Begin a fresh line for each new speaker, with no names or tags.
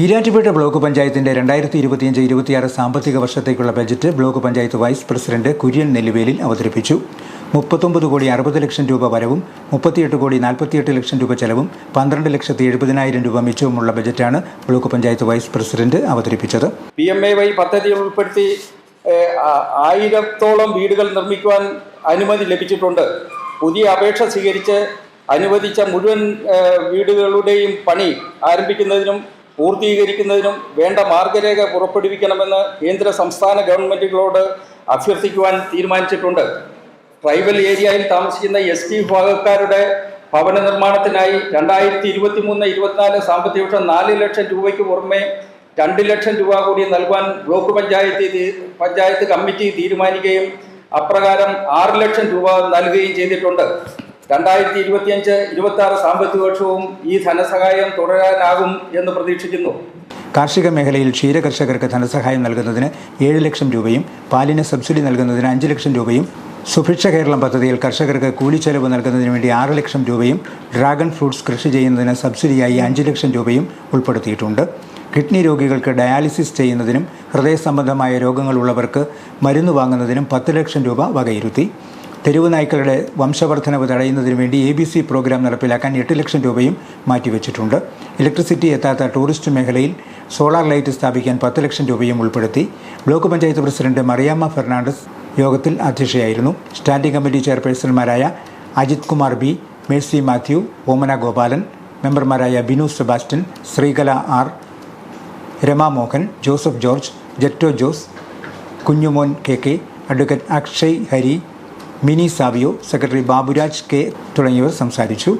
Erattupetta block പഞ്ചായത്തിന്റെ രണ്ടായിരത്തി ഇരുപത്തിയഞ്ച് ഇരുപത്തിയാറ് സാമ്പത്തിക വർഷത്തേക്കുള്ള budget block panchayat vice president Kurian Nelluvelil അവതരിപ്പിച്ചു. മുപ്പത്തൊമ്പത് കോടി അറുപത് ലക്ഷം രൂപ വരവും മുപ്പത്തിയെട്ട് കോടി നാൽപ്പത്തിയെട്ട് ലക്ഷം രൂപ ചെലവും പന്ത്രണ്ട് ലക്ഷത്തി എഴുപതിനായിരം രൂപ മിച്ചവുമുള്ള ബജറ്റാണ് ബ്ലോക്ക് പഞ്ചായത്ത് വൈസ് പ്രസിഡന്റ് അവതരിപ്പിച്ചത്.
പി എം എ വൈ പദ്ധതി ഉൾപ്പെടുത്തി ആയിരത്തോളം വീടുകൾ നിർമ്മിക്കുവാൻ അനുമതി ലഭിച്ചിട്ടുണ്ട്. പുതിയ അപേക്ഷ സ്വീകരിച്ച് അനുവദിച്ച മുഴുവൻ വീടുകളുടെയും പണി ആരംഭിക്കുന്നതിനും പൂർത്തീകരിക്കുന്നതിനും വേണ്ട മാർഗരേഖ പുറപ്പെടുവിക്കണമെന്ന് കേന്ദ്ര സംസ്ഥാന ഗവൺമെന്റുകളോട് അഭ്യർത്ഥിക്കുവാൻ തീരുമാനിച്ചിട്ടുണ്ട്. ട്രൈബൽ ഏരിയയിൽ താമസിക്കുന്ന എസ് ടി വിഭാഗക്കാരുടെ ഭവന നിർമ്മാണത്തിനായി രണ്ടായിരത്തി ഇരുപത്തി മൂന്ന് ഇരുപത്തിനാല് സാമ്പത്തിക വർഷം നാല് ലക്ഷം രൂപയ്ക്ക് പുറമെ രണ്ട് ലക്ഷം രൂപ കൂടി നൽകാൻ ബ്ലോക്ക് പഞ്ചായത്ത് പഞ്ചായത്ത് കമ്മിറ്റി തീരുമാനിക്കുകയും അപ്രകാരം ആറ് ലക്ഷം രൂപ നൽകുകയും ചെയ്തിട്ടുണ്ട്. രണ്ടായിരത്തി ഇരുപത്തിയഞ്ച് ഇരുപത്തി ആറ് സാമ്പത്തിക വർഷവും ഈ ധനസഹായം തുടരാനാകും എന്ന് പ്രതീക്ഷിക്കുന്നു.
കാർഷിക മേഖലയിൽ ക്ഷീരകർഷകർക്ക് ധനസഹായം നൽകുന്നതിന് ഏഴ് ലക്ഷം രൂപയും പാലിന് സബ്സിഡി നൽകുന്നതിന് അഞ്ച് ലക്ഷം രൂപയും സുഭിക്ഷ കേരളം പദ്ധതിയിൽ കർഷകർക്ക് കൂലിച്ചെലവ് നൽകുന്നതിന് വേണ്ടി ആറ് ലക്ഷം രൂപയും ഡ്രാഗൺ ഫ്രൂട്ട്സ് കൃഷി ചെയ്യുന്നതിന് സബ്സിഡിയായി അഞ്ച് ലക്ഷം രൂപയും ഉൾപ്പെടുത്തിയിട്ടുണ്ട്. കിഡ്നി രോഗികൾക്ക് ഡയാലിസിസ് ചെയ്യുന്നതിനും ഹൃദയ സംബന്ധമായ രോഗങ്ങളുള്ളവർക്ക് മരുന്ന് വാങ്ങുന്നതിനും പത്ത് ലക്ഷം രൂപ വകയിരുത്തി. തെരുവ് നായ്ക്കളുടെ വംശവർദ്ധനവ് തടയുന്നതിന് വേണ്ടി എ ബി സി പ്രോഗ്രാം നടപ്പിലാക്കാൻ എട്ട് ലക്ഷം രൂപയും മാറ്റിവെച്ചിട്ടുണ്ട്. ഇലക്ട്രിസിറ്റി എത്താത്ത ടൂറിസ്റ്റ് മേഖലയിൽ സോളാർ ലൈറ്റ് സ്ഥാപിക്കാൻ പത്ത് ലക്ഷം രൂപയും ഉൾപ്പെടുത്തി. Block panchayat president Mariyamma Fernandez യോഗത്തിൽ അധ്യക്ഷയായിരുന്നു. സ്റ്റാൻഡിംഗ് കമ്മിറ്റി ചെയർപേഴ്സൺമാരായ അജിത് കുമാർ ബി മേഴ്സി മാത്യു ഓമന ഗോപാലൻ മെമ്പർമാരായ Binu Sebastian Sreekala R Rama Mohan Joseph George Jetto Jose Kunjumon K K advocate Akshay Hari Mini Savio secretary Baburaj K തുടങ്ങിയവർ സംസാരിച്ചു.